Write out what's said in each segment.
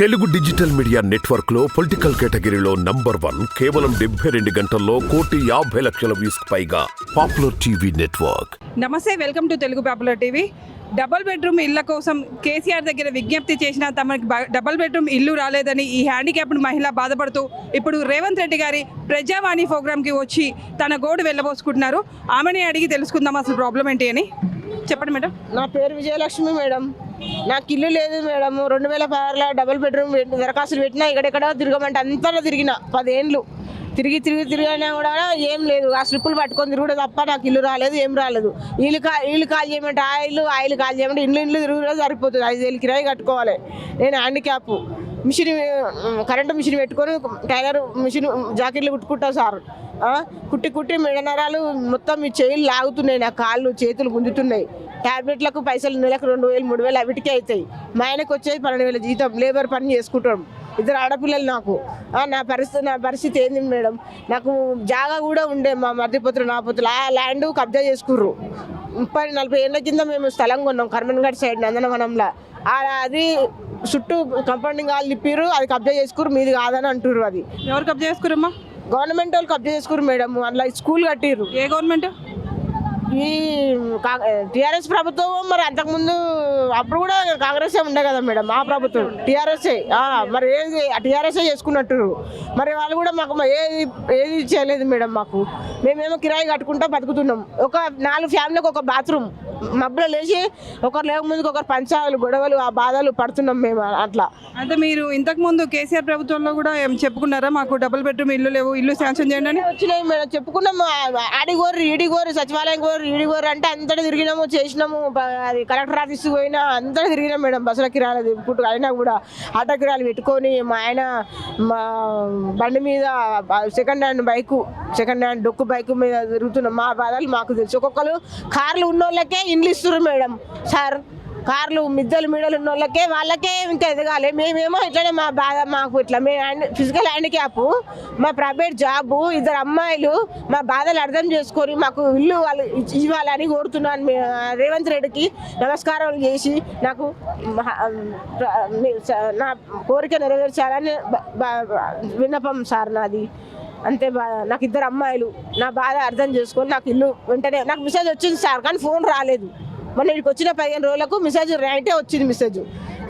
Telugu digital media నెట్వర్క్లో political కేటగిరీలో number one కేవలం డెబ్బై రెండు గంటల్లో కోటి యాభై లక్షల వ్యూస్ పైగా పాపులర్ టీవీ నెట్వర్క్. నమస్తే welcome to Telugu popular TV. Double bedroom ఇళ్ళ కోసం కేసీఆర్ దగ్గర విజ్ఞప్తి చేసిన తమకి డబుల్ బెడ్రూమ్ ఇల్లు రాలేదని ఈ హ్యాండిక్యాప్డ్ మహిళ బాధపడుతూ ఇప్పుడు రేవంత్ రెడ్డి గారి ప్రజావాణి ప్రోగ్రామ్కి వచ్చి తన గోడు వెళ్ళబోసుకుంటున్నారు. ఆమెనే అడిగి తెలుసుకుందాం అసలు ప్రాబ్లం ఏంటి అని. చెప్పండి మేడం. నా పేరు విజయలక్ష్మి మేడం. నాకు ఇల్లు లేదు మేడం. రెండు వేల పదహారులో డబుల్ బెడ్రూమ్ దరఖాస్తులు పెట్టినా ఇక్కడెక్కడ తిరగమంటే అంతా తిరిగిన. పదేండ్లు. తిరిగి తిరిగి తిరిగినా కూడా ఏం లేదు. ఆ స్లిప్పులు పట్టుకొని తిరుగుడు తప్ప నాకు ఇల్లు రాలేదు ఏం రాలేదు. ఇల్లు కా ఇల్లు కాల్ చేయమంటే ఆ ఇల్లు ఆ ఇల్లు కాల్ చేయమంటే ఇల్లు ఇల్లు తిరుగుడు సరిపోతుంది. ఐదు వేలు కిరాయి కట్టుకోవాలి. నేను హ్యాండిక్యాప్. మిషన్ కరెంటు మిషన్ పెట్టుకొని టైలర్ మిషన్ జాకెట్లు కుట్టుకుంటా సార్. కుట్టి కుట్టి మెడనరాలు మొత్తం మీ చేయిలు లాగుతున్నాయి. నా కాళ్ళు చేతులు గుంజుతున్నాయి. టాబ్లెట్లకు పైసలు నెలకు రెండు వేలు మూడు వేలు అవిటికే అవుతాయి. మా ఆయనకు వచ్చేది పన్నెండు వేల జీతం. లేబర్ పని చేసుకుంటాం. ఇద్దరు ఆడపిల్లలు నాకు. నా పరిస్థితి నా పరిస్థితి ఏంది మేడం? నాకు జాగా కూడా ఉండే మా మధ్యపుత్రులు నా పుత్రులు ఆ ల్యాండ్ కబ్జా చేసుకుర్రు. ముప్పై నలభై ఏళ్ళ కింద మేము స్థలం కొన్నాం కర్మన్ఘట్ సైడ్ నందనవనంలో. అది చుట్టూ కంపౌండింగ్ వాళ్ళు తిప్పిర్రు అది కబ్జా చేసుకుర్రు మీది కాదని అంటుర్రు అది. ఎవరు కబ్జా చేసుకురమ్మా గవర్నమెంట్ వాళ్ళు కబ్జా చేసుకుర్రు మేడం. అందులో స్కూల్ కట్టిర్రు. ఏ గవర్నమెంట్? ఈ టిఆర్ఎస్ ప్రభుత్వం మరి అంతకుముందు అప్పుడు కూడా కాంగ్రెస్ ఉండే కదా మేడం ఆ ప్రభుత్వం. టిఆర్ఎస్ మరి ఏది టిఆర్ఎస్ చేసుకున్నట్టు మరి వాళ్ళు కూడా మాకు ఏది ఏది చేయలేదు మేడం మాకు. మేమేమో కిరాయి కట్టుకుంటా బతుకుతున్నాం. ఒక నాలుగు ఫ్యామిలీకి ఒక బాత్రూమ్. మబ్బులో లేచి ఒకరు లేక ముందుకు ఒకరు పంచాలు గొడవలు ఆ బాధలు పడుతున్నాం మేము అట్లా. అంటే మీరు ఇంతకు ముందు కేసీఆర్ ప్రభుత్వంలో కూడా ఏం చెప్పుకున్నారా? మాకు డబుల్ బెడ్రూమ్ ఇల్లు లేవు ఇల్లు శాంక్షన్ చేయండి అని? వచ్చినాయి మేడం చెప్పుకున్నాం. ఆడి గోరు ఈడి గోరు సచివాలయం గోరు అంటే అంతటా తిరిగినాము చేసినాము. అది కలెక్టర్ ఆఫీస్ పోయినా అంతటా తిరిగినాం మేడం బస్సుల కిరాలు తిప్పుకుంటూ అయినా కూడా ఆటో కిరాలు పెట్టుకొని మా ఆయన మా బండి మీద second hand bike second hand డొక్కు బైక్ మీద తిరుగుతున్నాం మా బాధలు మాకు తెలుసు. ఒక్కొక్కరు కార్లు ఉన్నోళ్ళకే ఇండ్లు ఇస్తున్నారు మేడం. సార్ కార్లు మిద్దలు మీడలు ఉన్న వాళ్ళకే వాళ్ళకే ఇంకా ఎదగాలి. మేమేమో ఇట్లనే మా బాధ మాకు ఇట్లా. మే ఫిజికల్ హ్యాండిక్యాప్ మా ప్రైవేట్ జాబు ఇద్దరు అమ్మాయిలు మా బాధలు అర్థం చేసుకొని మాకు ఇల్లు వాళ్ళు ఇవ్వాలని కోరుతున్నాను రేవంత్ రెడ్డికి నమస్కారం చేసి నాకు నా కోరిక నెరవేర్చాలని విన్నపం సార్ నాది. అంతే బా నాకు ఇద్దరు అమ్మాయిలు. నా బాధ అర్థం చేసుకొని నాకు ఇల్లు వెంటనే నాకు మెసేజ్ వచ్చింది సార్ కానీ ఫోన్ రాలేదు. మొన్న ఇక్కడికి వచ్చిన పదిహేను రోజులకు మెసేజ్ రైటే వచ్చింది మెసేజ్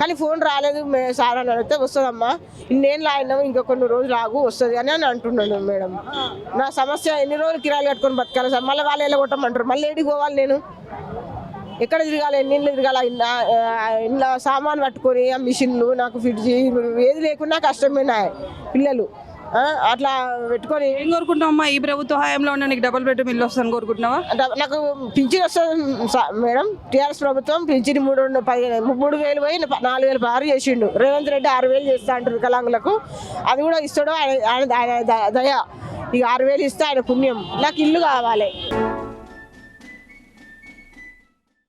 కానీ ఫోన్ రాలేదు సార్ అని అడిగితే వస్తుందమ్మా. ఇన్నేళ్ళు ఆయనాము ఇంకా కొన్ని రోజులు ఆగు వస్తుంది అని అని అంటున్నాను మేడం. నా సమస్య ఎన్ని రోజులు కిరాయిలు కట్టుకొని బతకాలి సార్? మళ్ళీ వాళ్ళు వెళ్ళగొట్టమంటారు కొట్టమంటారు? మళ్ళీ ఏడికి పోవాలి నేను? ఎక్కడ తిరగాలి? ఎన్ని ఇళ్ళు తిరగాలి? ఇంట్లో సామాన్ పట్టుకొని ఆ మిషన్లు నాకు ఫ్రిడ్జ్ చేయి ఏది లేకున్నా కష్టమే నా పిల్లలు. అట్లా పెట్టుకొని ఏం కోరుకుంటున్నావమ్మా? ఈ ప్రభుత్వ హయాంలో ఉన్న నీకు డబుల్ బెడ్రూమ్ ఇల్లు వస్తుందని కోరుకుంటున్నావా? నాకు పింఛన్ వస్తుంది మేడం. టీఆర్ఎస్ ప్రభుత్వం పింఛన్ మూడు పదిహేను మూడు వేలు పోయి నాలుగు వేలు ఆరు చేసిండు. రేవంత్ రెడ్డి ఆరు వేలు చేస్తా అంటారు వికలాంగులకు అది కూడా ఇస్తాడు ఆయన దయ. ఇక ఆరు వేలు ఇస్తే ఆయన పుణ్యం. నాకు ఇల్లు కావాలి.